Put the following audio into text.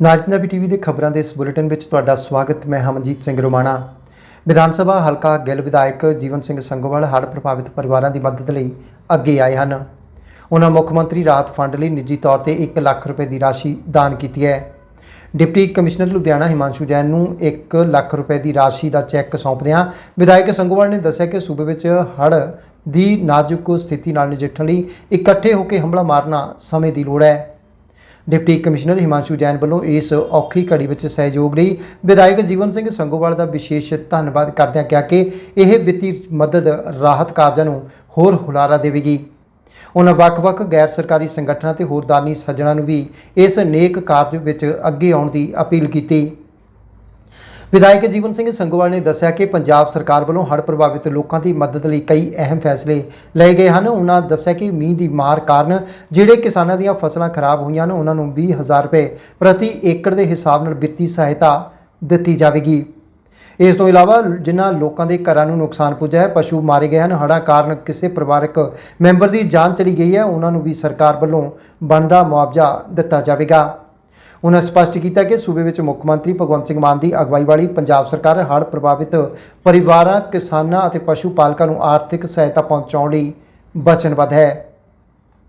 ਨਾਜ Punjabi TV ਦੇ ਖਬਰਾਂ ਦੇ ਇਸ ਬੁਲੇਟਿਨ ਵਿੱਚ ਤੁਹਾਡਾ ਸਵਾਗਤ, ਮੈਂ ਹਮਨਜੀਤ ਸਿੰਘ ਰੋਮਾਣਾ। ਵਿਧਾਨ ਸਭਾ ਹਲਕਾ ਗਿੱਲ ਵਿਧਾਇਕ ਜੀਵਨ ਸਿੰਘ ਸੰਗੋਵਾਲ ਹੜ੍ਹ ਪ੍ਰਭਾਵਿਤ ਪਰਿਵਾਰਾਂ ਦੀ ਮਦਦ ਲਈ ਅੱਗੇ ਆਏ ਹਨ। ਉਹਨਾਂ ਮੁੱਖ ਮੰਤਰੀ ਰਾਹਤ ਫੰਡ ਲਈ ਨਿੱਜੀ ਤੌਰ ਤੇ 1 ਲੱਖ ਰੁਪਏ ਦੀ ਰਾਸ਼ੀ ਦਾਨ ਕੀਤੀ ਹੈ। ਡਿਪਟੀ ਕਮਿਸ਼ਨਰ ਲੁਧਿਆਣਾ ਹਿਮਾਂਸ਼ੂ ਜੈਨ ਨੂੰ 1 ਲੱਖ ਰੁਪਏ ਦੀ ਰਾਸ਼ੀ ਦਾ ਚੈੱਕ ਸੌਂਪਦਿਆਂ ਵਿਧਾਇਕ ਸੰਗੋਵਾਲ ਨੇ ਦੱਸਿਆ ਕਿ ਸੂਬੇ ਵਿੱਚ ਹੜ੍ਹ ਦੀ ਨਾਜ਼ੁਕ ਸਥਿਤੀ ਨਾਲ ਨਜਿੱਠਣ ਲਈ ਇਕੱਠੇ ਹੋ ਕੇ ਹਮਲਾ ਮਾਰਨਾ ਸਮੇਂ ਦੀ ਲੋੜ ਹੈ। ਡਿਪਟੀ ਕਮਿਸ਼ਨਰ ਹਿਮਾਂਸ਼ੂ ਜੈਨ ਵੱਲੋਂ ਇਸ ਔਖੀ ਘੜੀ ਵਿੱਚ ਸਹਿਯੋਗ ਲਈ ਵਿਧਾਇਕ ਜੀਵਨ ਸਿੰਘ ਸੰਗੋਵਾਲ ਦਾ ਵਿਸ਼ੇਸ਼ ਧੰਨਵਾਦ ਕਰਦਿਆਂ ਕਿਹਾ ਕਿ ਇਹ ਵਿੱਤੀ ਮਦਦ ਰਾਹਤ ਕਾਰਜਾਂ ਨੂੰ ਹੋਰ ਹੁਲਾਰਾ ਦੇਵੇਗੀ। ਉਹਨਾਂ ਵੱਖ-ਵੱਖ ਗੈਰ ਸਰਕਾਰੀ ਸੰਗਠਨਾਂ ਤੇ ਹੋਰ ਦਾਨੀ ਸੱਜਣਾਂ ਨੂੰ ਵੀ ਇਸ ਨੇਕ ਕਾਰਜ ਵਿੱਚ ਅੱਗੇ ਆਉਣ ਦੀ ਅਪੀਲ ਕੀਤੀ। ਵਿਧਾਇਕ ਜੀਵਨ ਸਿੰਘ ਸੰਗੋਵਾਲ ਨੇ ਦੱਸਿਆ ਕਿ ਪੰਜਾਬ ਸਰਕਾਰ ਵੱਲੋਂ ਹੜ੍ਹ ਪ੍ਰਭਾਵਿਤ ਲੋਕਾਂ ਦੀ ਮਦਦ ਲਈ ਕਈ ਅਹਿਮ ਫੈਸਲੇ ਲਏ ਗਏ ਹਨ। ਉਹਨਾਂ ਦੱਸਿਆ ਕਿ ਮੀਂਹ ਦੀ ਮਾਰ ਕਾਰਨ ਜਿਹੜੇ ਕਿਸਾਨਾਂ ਦੀਆਂ ਫਸਲਾਂ ਖਰਾਬ ਹੋਈਆਂ ਹਨ ਉਹਨਾਂ ਨੂੰ 20000 ਰੁਪਏ ਪ੍ਰਤੀ ਏਕੜ ਦੇ ਹਿਸਾਬ ਨਾਲ ਵਿੱਤੀ ਸਹਾਇਤਾ ਦਿੱਤੀ ਜਾਵੇਗੀ। ਇਸ ਤੋਂ ਇਲਾਵਾ ਜਿਨ੍ਹਾਂ ਲੋਕਾਂ ਦੇ ਘਰਾਂ ਨੂੰ ਨੁਕਸਾਨ ਪੁੱਜਾ ਹੈ, ਪਸ਼ੂ ਮਾਰੇ ਗਏ ਹਨ। ਹੜ੍ਹਾਂ ਕਾਰਨ ਕਿਸੇ ਪਰਿਵਾਰਕ ਮੈਂਬਰ ਦੀ ਜਾਨ ਚਲੀ ਗਈ ਹੈ। ਉਹਨਾਂ ਨੂੰ ਵੀ ਸਰਕਾਰ ਵੱਲੋਂ ਬਣਦਾ ਮੁਆਵਜ਼ਾ ਦਿੱਤਾ ਜਾਵੇਗਾ। ਉਹਨਾਂ ਸਪਸ਼ਟ ਕੀਤਾ ਕਿ ਸੂਬੇ ਵਿੱਚ ਮੁੱਖ ਮੰਤਰੀ ਭਗਵੰਤ ਸਿੰਘ ਮਾਨ ਦੀ ਅਗਵਾਈ ਵਾਲੀ ਪੰਜਾਬ ਸਰਕਾਰ ਹੜ੍ਹ ਪ੍ਰਭਾਵਿਤ ਪਰਿਵਾਰਾਂ, ਕਿਸਾਨਾਂ ਅਤੇ ਪਸ਼ੂ ਪਾਲਕਾਂ ਨੂੰ ਆਰਥਿਕ ਸਹਾਇਤਾ ਪਹੁੰਚਾਉਣ ਲਈ ਵਚਨਬੱਧ ਹੈ।